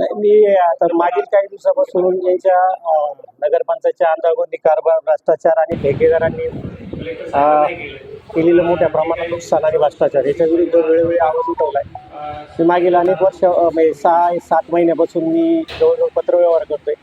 नाही मी आता मागील काही दिवसापासून यांच्या नगरपंचायतच्या अंदागोंदी कारभार भ्रष्टाचार आणि ठेकेदारांनी केलेलं मोठ्या प्रमाणात नुकसान आणि भ्रष्टाचार याच्या विरुद्ध वेळोवेळी आवाज उठवलाय. मी मागील अनेक वर्ष म्हणजे सहा सात महिन्यापासून मी जवळजवळ पत्रव्यवहार करतोय.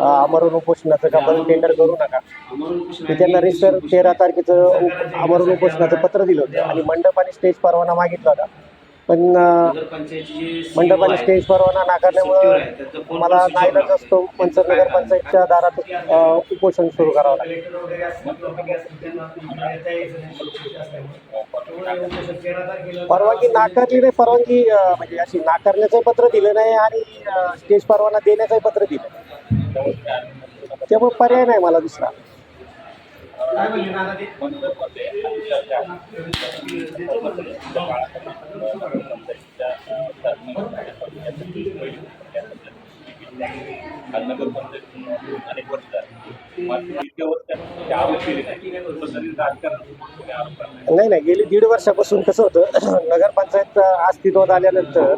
अमरण उपोषणाचं का बरं टेंडर करू नका. मी त्यांना रिसर तेरा तारखेचं अमरण उपोषणाचं पत्र दिलं होतं आणि मंडप आणि स्टेज परवाना मागितला होता. पण अं, मंडप आणि स्टेज परवाना नाकारल्यामुळं मला नाईलाज असतो. पंचर नगर पंचायतच्या दारात उपोषण सुरू करावं लागलं. परवानगी नाकारली नाही परवानगी म्हणजे अशी नाकारण्याचं पत्र दिलं नाही आणि स्टेज परवाना देण्याचंही पत्र दिलं त्यामुळे पर्याय नाही मला दुसरा. ते नाही. नाही नाही गेली दीड वर्षापासून कसं होतं नगरपंचायत अस्तित्वात आल्यानंतर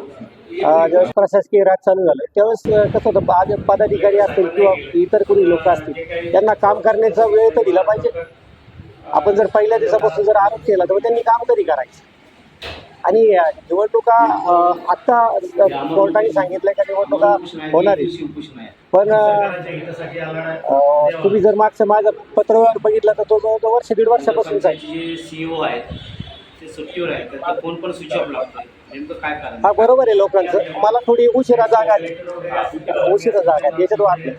ज्यावेळेस प्रशासकीय राज चालू झालं त्यावेळेस कसं होतं पद पदाधिकारी असतील किंवा इतर कोणी लोक असतील त्यांना काम करण्याचा वेळ तर दिला पाहिजे. आपण जर पहिल्या दिवसापासून जर आरोप केला तर त्यांनी काम तरी करायचं. आणि निवडणुका आत्ता कोर्टाने सांगितलंय का निवडणुका होणार आहे पण तुम्ही जर मागचं माझं पत्रव्यवहार बघितला तर तो जवळजवळ वर्ष दीड वर्षापासून जायचं सीईओ आहेत ते सुट्टीवर आहेत त्यांचा पण स्विच ऑफ लागतो हा बरोबर आहे लोकांचं. मला थोडी उशिरा जागा आली उशिरा जागा आली याच्यात वाटलं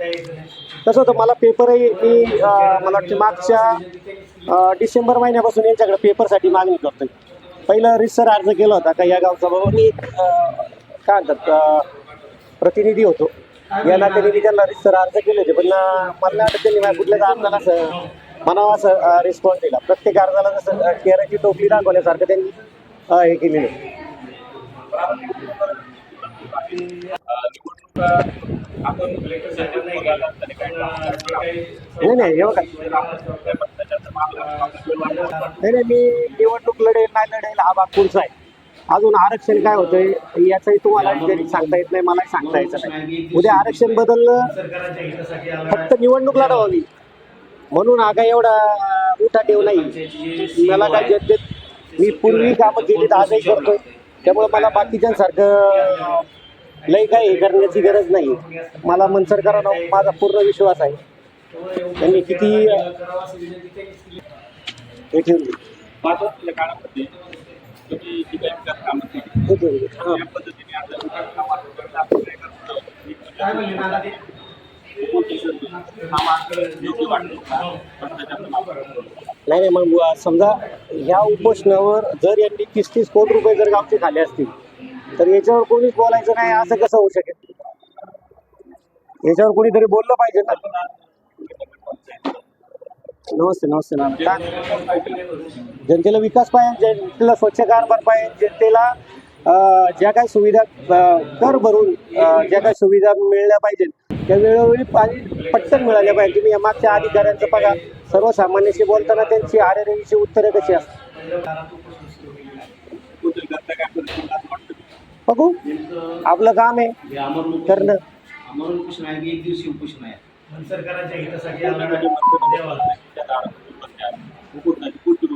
तसं होतं मला पेपरही मी मला वाटतं मागच्या डिसेंबर महिन्यापासून यांच्याकडे पेपरसाठी मागणी करतोय. पहिलं रिसर अर्ज केला होता का या गावचा बाबा मी काय म्हणतात प्रतिनिधी होतो. या नात्याने मी त्यांना रिसर अर्ज केले होते पण मला नाही त्यांनी कुठल्याच अर्जाला असं म्हणावं असं रिस्पॉन्स दिला. प्रत्येक अर्जाला जसं केराची टोपली दाखवल्यासारखं त्यांनी हे केलेलं निवडणुका आपण नाही नाही नाही नाही मी निवडणूक लढेल नाही लढेल हा भाग पुढचा आहे. अजून आरक्षण काय होतंय याचंही तुम्हाला जरी सांगता येत नाही मलाही सांगता यायचं नाही. उद्या आरक्षण बदललं फक्त निवडणूक लढवावी म्हणून हा काय एवढा उठा ठेव नाही मला काय जनतेत मी पूर्वी कामं केली तर आजही करतोय. त्यामुळे मला बाकीच्यांसारखं लई काय हे करण्याची गरज नाही. मला मनसरकरांना माझा पूर्ण विश्वास आहे. त्यांनी किती हे ठेवली. हां. नाही नाही मग समजा ह्या उपोषणावर जर यांनी तीस तीस कोटी रुपये जर गावचे खाले असतील तर याच्यावर कोणीच बोलायचं नाही असं कसं होऊ शकेल? याच्यावर कोणीतरी बोललं पाहिजे ना? नमस्ते नमस्ते मॅम. जनतेला विकास पाहिजे जनतेला स्वच्छ कारभार पाहिजे जनतेला ज्या काही सुविधा कर भरून ज्या काही सुविधा मिळल्या पाहिजेत त्या वेळोवेळी पाणी पटकन मिळाले पाहिजे तुम्ही या मागच्या अधिकाऱ्यांचं बघा. सर्वसामान्याशी बोलताना त्यांची आरेरेची उत्तरे कशी असतात? बघू. आपलं काम आहे. हे अमर उपोषण करणं अमर उपोषण आहे एक दिवशी उपोषण आहे सरकाराच्या हितासाठी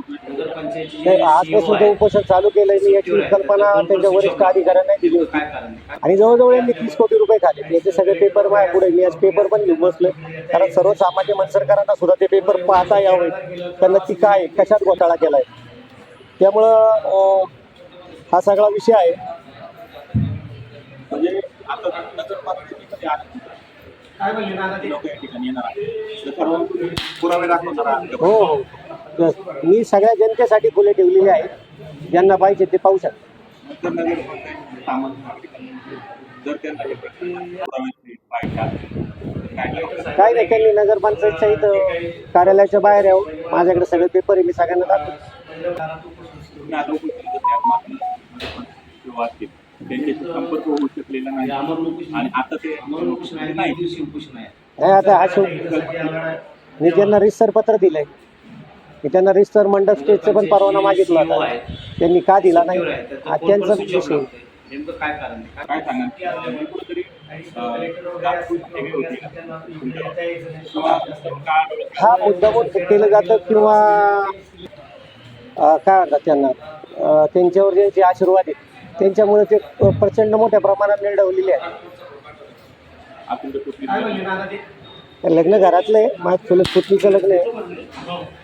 नाही, जे आजपासून ते उपोषण चालू केलंय मी याची कल्पना त्यांच्या वरिष्ठ अधिकाऱ्यांना दिली. होती आणि जवळजवळ यांनी तीस कोटी रुपये खाले याचे सगळे पेपर माझ्या पुढे मी आज पेपर पण घेऊन बसलोय. कारण सर्वसामान्य मनसरकरांना सुद्धा ते पेपर पाहता यावे त्यांना ती काय कशात घोटाळा केलाय? त्यामुळं हा सगळा विषय आहे. म्हणजे. हो हो. मी सगळ्या जनतेसाठी खुले ठेवलेले आहेत. ज्यांना पाहिजे ते पाहू शकतात हे काय नाही त्यांनी नगरपंचायतच्या इथं कार्यालयाच्या बाहेर यावं माझ्याकडे सगळे पेपर आहे मी सगळ्यांना दाखवतो. त्यांच्याशी संपर्क होऊ शकलेला हे आणि आता ते नाही आता हा शो मी त्यांना रिसर पत्र दिलंय त्यांना रिसर मंडप स्टेजचं पण परवाना मागितला होता. त्यांनी का दिला नाही? हा त्यांचा विषय लागतोय. नेमकं काय कारण आहे? काय काय सांगा कुठेतरी हा मुद्दामून केलं जातं किंवा काय म्हणतात त्यांना? त्यांच्यावर ज्यांचे आशीर्वाद आहेत त्यांच्यामुळे ते प्रचंड मोठ्या प्रमाणात नाना ते लग्न घरातलं आहे. माझ्या चुलत पुतणीचं लग्न आहे.